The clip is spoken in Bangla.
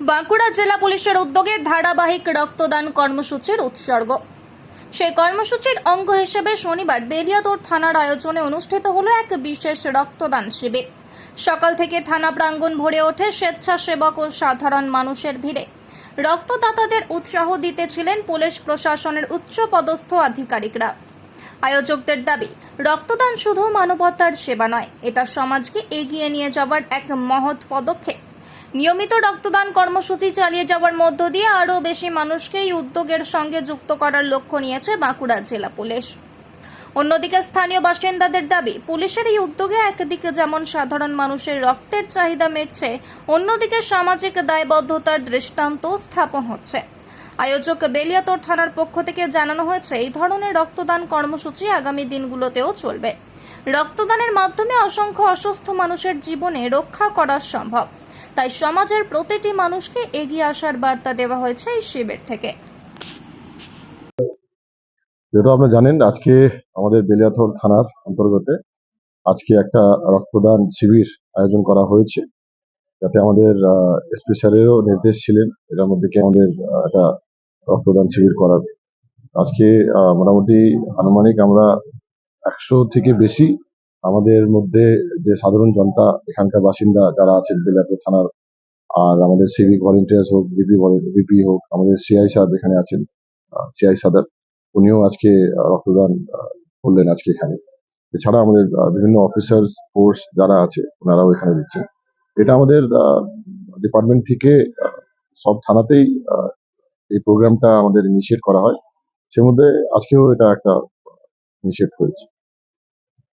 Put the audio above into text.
বাঁকুড়া জেলা পুলিশের উদ্যোগে ধারাবাহিক রক্তদান কর্মসূচির উৎসর্গ। সেই কর্মসূচির অঙ্গ হিসেবে শনিবার বেলিয়াতোড় থানার আয়োজনে অনুষ্ঠিত হলো এক বিশেষ রক্তদান শিবির। সকাল থেকে থানা প্রাঙ্গণ ভরে ওঠে স্বেচ্ছাসেবক ও সাধারণ মানুষের ভিড়ে। রক্তদাতাদের উৎসাহ দিতেছিলেন পুলিশ প্রশাসনের উচ্চ পদস্থ আধিকারিকরা। আয়োজকদের দাবি, রক্তদান শুধু মানবতার সেবা নয়, এটা সমাজকে এগিয়ে নিয়ে যাওয়ার এক মহৎ পদক্ষেপ। নিয়মিত রক্তদান কর্মসূচি চালিয়ে যাওয়ার মধ্য দিয়ে আরও বেশি মানুষকে এই উদ্যোগের সঙ্গে যুক্ত করার লক্ষ্য নিয়েছে বাঁকুড়া জেলা পুলিশ। অন্যদিকে স্থানীয় বাসিন্দাদের দাবি, পুলিশের এই উদ্যোগে একদিকে যেমন সাধারণ মানুষের রক্তের চাহিদা মিটছে, অন্যদিকে সামাজিক দায়বদ্ধতার দৃষ্টান্ত স্থাপন হচ্ছে। আয়োজক বেলিয়াতোড় থানার পক্ষ থেকে জানানো হয়েছে, এই ধরনের রক্তদান কর্মসূচি আগামী দিনগুলোতেও চলবে। রক্তদানের মাধ্যমে অসংখ্য অসুস্থ মানুষের জীবনে রক্ষা করা সম্ভব। তাই সমাজের প্রতিটি মানুষকে এগিয়ে আসার বার্তা দেওয়া হয়েছে এই শিবির থেকে। যেহেতু আপনি জানেন, আজকে আমাদের বেলিয়াথল থানার অন্তর্গতে আজকে একটা রক্তদান শিবির আয়োজন করা হয়েছে। যাতে আমাদের এসপি স্যারেরও নির্দেশ ছিলেন এটার মধ্যে কি আমাদের একটা রক্তদান শিবির করার। আজকে মোটামুটি আনুমানিক আমরা একশো থেকে বেশি আমাদের মধ্যে যে সাধারণ জনতা, এখানকার বাসিন্দা যারা আছেন, বেলাপুর থানার আর আমাদের সিভিক ভলেন্টিয়ার্স হোক বিপি বিপি হোক, আমাদের সিআই সাহেব এখানে আছেন সিআই সাদার উনিও আজকে রক্তদান করলেন আজকে এখানে। এছাড়া আমাদের বিভিন্ন অফিসার্স ফোর্স যারা আছে, ওনারাও এখানে দিচ্ছেন এটা আমাদের ডিপার্টমেন্ট থেকে সব থানাতেই এই প্রোগ্রামটা আমাদের ইনিশিয়েট করা হয়। সে মধ্যে আজকেও এটা একটা ইনিশিয়েট হয়েছে